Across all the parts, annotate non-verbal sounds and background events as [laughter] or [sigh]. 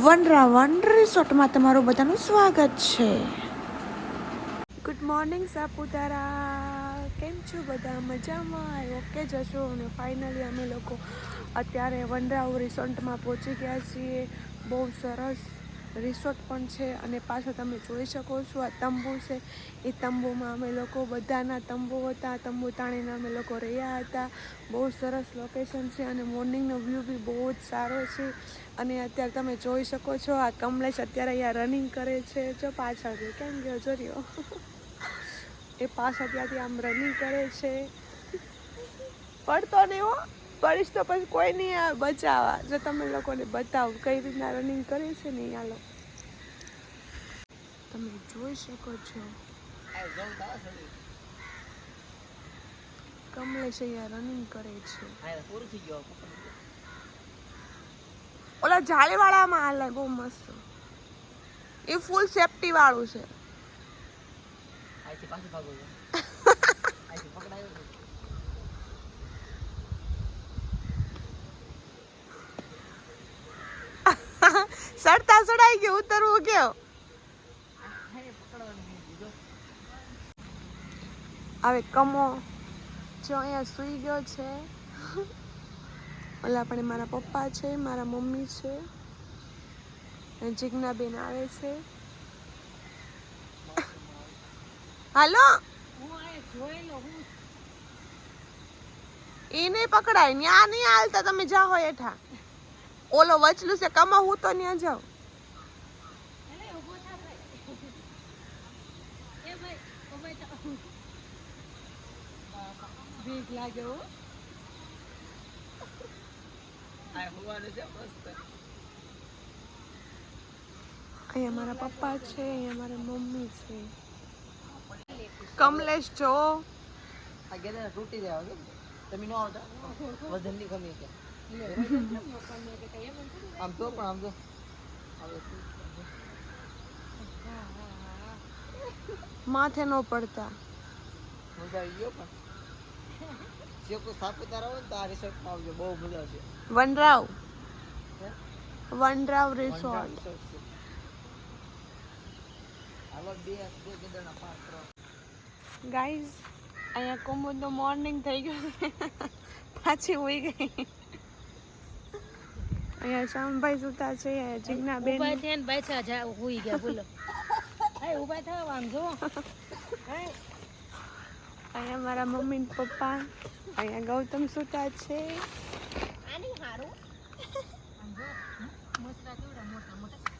Vanra one રિસોર્ટમાં તમારું બધાનું સ્વાગત છે. Good morning Saputara. કેમ છો બધા? મજામાં? ઓકે જશો. અને ફાઇનલી અમે લોકો અત્યારે વનરાવ રિસોર્ટમાં પહોંચી ગયા છીએ. બહુ સરસ રિસોર્ટ પણ છે અને પાછળ તમે જોઈ શકો છો આ તંબુ છે. એ તંબુમાં અમે લોકો બધાના તંબુ હતા. તંબુ તાણીને અમે લોકો રહ્યા હતા. બહુ સરસ લોકેશન છે અને મોર્નિંગનો વ્યૂ બી બહુ જ સારો છે. અને અત્યારે તમે જોઈ શકો છો આ કમલેશ અત્યારે અહીંયા રનિંગ કરે છે. જો પાછળ કેમ ગયો? જો [laughs] એ પાછળ ત્યાંથી આમ રનિંગ કરે છે. [laughs] પડતો નહીં પડીશ તો પછી કોઈ નહીં આવે, બચાવવા. જો તમે લોકોને બતાવો કઈ રીતના રનિંગ કરે છે ને અહીંયા લોકો તમે જોઈ શકો છો. કમલેશ અહીંયા રનિંગ કરે છે. ઓલા જાળીવાળામાં હાલે, બહુ મસ્ત. એ ફૂલ સેફટી વાળું છે. સડતા સડાઈ ગયો ઉતરવું ગયો હવે કમો જો અહીંયા સૂઈ ગયો છે. ઓલા પણ મારા પપ્પા છે, મારા મમ્મી છે. જિજ્ઞાબેન આવે છે. હાલો? એ નહીં પકડાય, ન્યા નહીં હાલતા, તમે જાઓ હેઠા. ઓલો વચલું છે કમા હું તો ન્યા જાઉં? ભીખ લાગે હો. અહીંયા મારા પપ્પા છે અહીંયા મારા મમ્મી છે. કમલેશ જો. તૂટી રહ્યા કેમ તમે ન આવતા? વજનની કમી છે. આમ તો પણ આમ તો માથે ન પડતા મજા આવી ગયો પણ જે કોઈ સાપુતારા હોય ને તો આ રિસોર્ટમાં આવજો બહુ મજા છે વનરાવ હે? વનરાવ Wonder રિસોર્ટ resort છે. હાલો બે બે ગદરના પાસ કરો ગાઈઝ અહીંયા કોમોદનો મોર્નિંગ થઈ ગયો છે. પાછી હોઈ ગઈ. અહીંયા શ્યામભાઈ સુતા છે જીજ્ઞા બેન. ઊભા થયા ને પાછા જા હુઈ ગયા બોલો. હાય ઊભા થવા આમ જો અહીંયા મારા મમ્મી ને પપ્પા અહીંયા ગૌતમ સુતા છે. આની હારું? આમ જો મસરા કેવડા મોટા મોટા.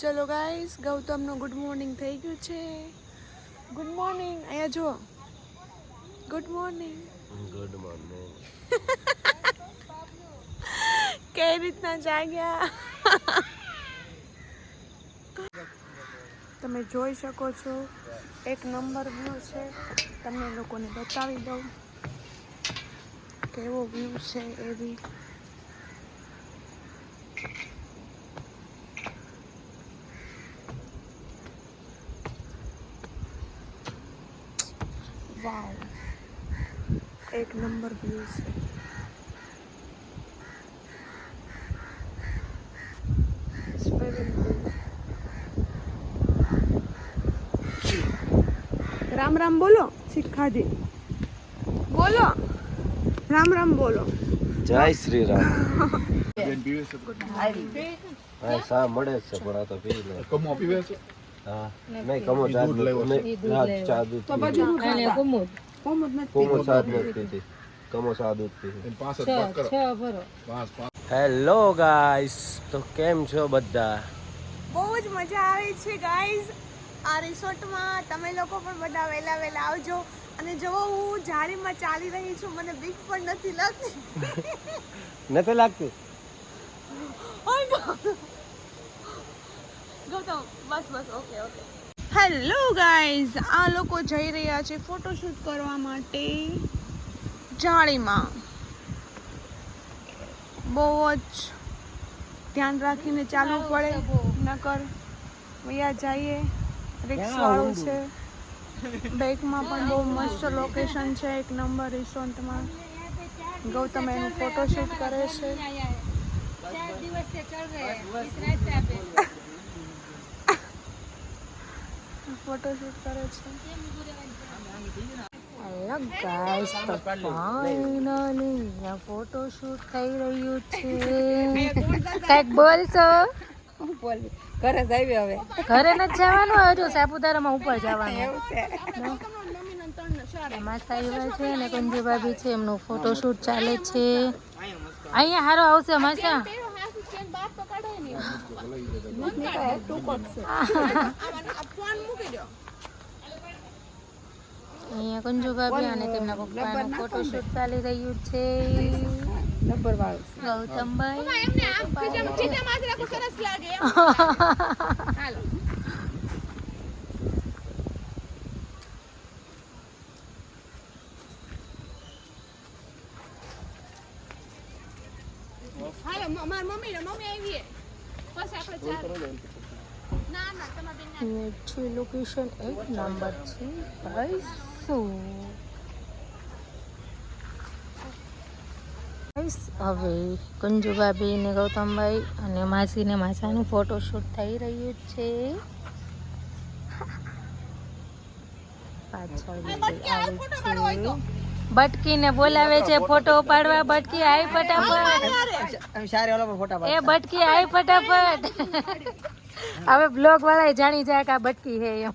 ચલો ગાઈસ ગૌતમનું ગુડ મોર્નિંગ થઈ ગયું છે. ગુડ મોર્નિંગ અહીંયા જુઓ. ગુડ મોર્નિંગ ગુડ મોર્નિંગ કઈ રીતના જાગ્યા. તમે જોઈ શકો છો, એક નંબર વ્યૂ છે. તમને લોકોને બતાવી દઉં કેવો વ્યૂ છે એ બી. વાવ, એક નંબર વ્યૂ છે. રામ રામ બોલો શિખાજી. બોલો. રામ રામ બોલો. જય શ્રી રામ. હા સા મળે છે પણ આ તો પી કમો પીવે છે. હા. નહીં કમો ચા ચા દૂધ કમો પીતી. કમો પાંચ પાંચ. હેલો ગાઈસ તો કેમ છો બધા? બહુ જ મજા આવે છે ગાઈઝ આ રિસોર્ટમાં તમે લોકો પણ બધા વહેલા વહેલા આવજો. અને જો હું જાળીમાં ચાલી રહી છું. મને બીક પણ નથી લાગતી. નથી લાગતી? ગૌતમ બસ બસ ઓકે ઓકે. હેલો ગાઈઝ આ લોકો જઈ રહ્યા છે ફોટોશૂટ કરવા માટે જાળીમાં. બહુ જ ધ્યાન રાખીને ચાલવું પડે. નકર વૈયા જઈએ. રિક્ષાવાળું છે. બેકમાં પણ બહુ મસ્ત લોકેશન છે. એક નંબર રિસોર્ટમાં. ગૌતમ એનું ફોટોશૂટ કરે છે. ફોટોશૂટ [laughs] કરે છે? હેલો ગાઈસ તો ફાઇનલી ફોટોશૂટ થઈ રહ્યું છે. કંઈક બોલશો? ઘરે જ હવે. ઘરે ન જવાનું હવે જો સાપુતારામાં ઉપર જવાનું. માસા આવ્યા છે ને કંજુ છે એમનું ફોટોશૂટ ચાલે છે. અહીંયા હારો આવશે માસા. [laughs] અહીંયા કંજુ ભાભી અને તેમના પપ્પાનું ફોટોશૂટ ચાલી રહ્યું છે. નંબર વાળું ગૌતમભાઈ અહીંયા છે લોકેશન એક નંબર છે. ભાઈ શું? હવે કંજુ ભાભી ને ગૌતમભાઈ અને માસી ને માસાનું ફોટોશૂટ થઈ રહ્યું છે. પાછળ છે. બટકીને બોલાવે છે ફોટો પાડવા બટકી આવી ફટાફટ. એ બટકી આવી ફટાફટ. હવે બ્લોગ વાળા જાણી જાય કે આ બટકી હે એમ.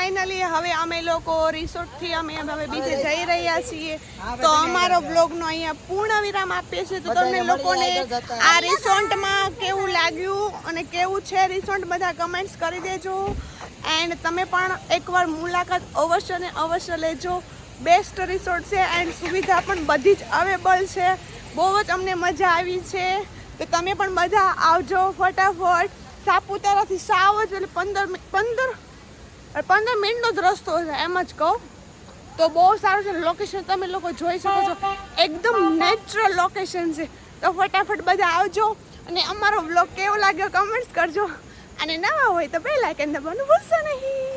ફાઇનલી હવે અમે લોકો રિસોર્ટથી અમે હવે બીજે જઈ રહ્યા છીએ. તો અમારો બ્લોગનો અહીંયા પૂર્ણ વિરામ આપીએ છીએ. તો તમને લોકોને આ રિસોર્ટમાં કેવું લાગ્યું અને કેવું છે રિસોર્ટ બધા કમેન્ટ્સ કરી દેજો. એન્ડ તમે પણ એકવાર મુલાકાત અવશ્ય ને અવશ્ય લેજો. બેસ્ટ રિસોર્ટ છે એન્ડ સુવિધા પણ બધી જ અવેલેબલ છે. બહુ જ અમને મજા આવી છે. તો તમે પણ બધા આવજો ફટાફટ. સાપુતારાથી સાવ જ એટલે પંદર પંદર પંદર મિનિટનો જ રસ્તો છે, એમ જ કહું. તો બહુ સારું છે લોકેશન તમે લોકો જોઈ શકો છો. એકદમ નેચરલ લોકેશન છે. તો ફટાફટ બધા આવજો અને અમારો બ્લોગ કેવો લાગ્યો કમેન્ટ્સ કરજો. અને નવા હોય તો પહેલાં કે દબાવવાનું ભૂલશો નહીં.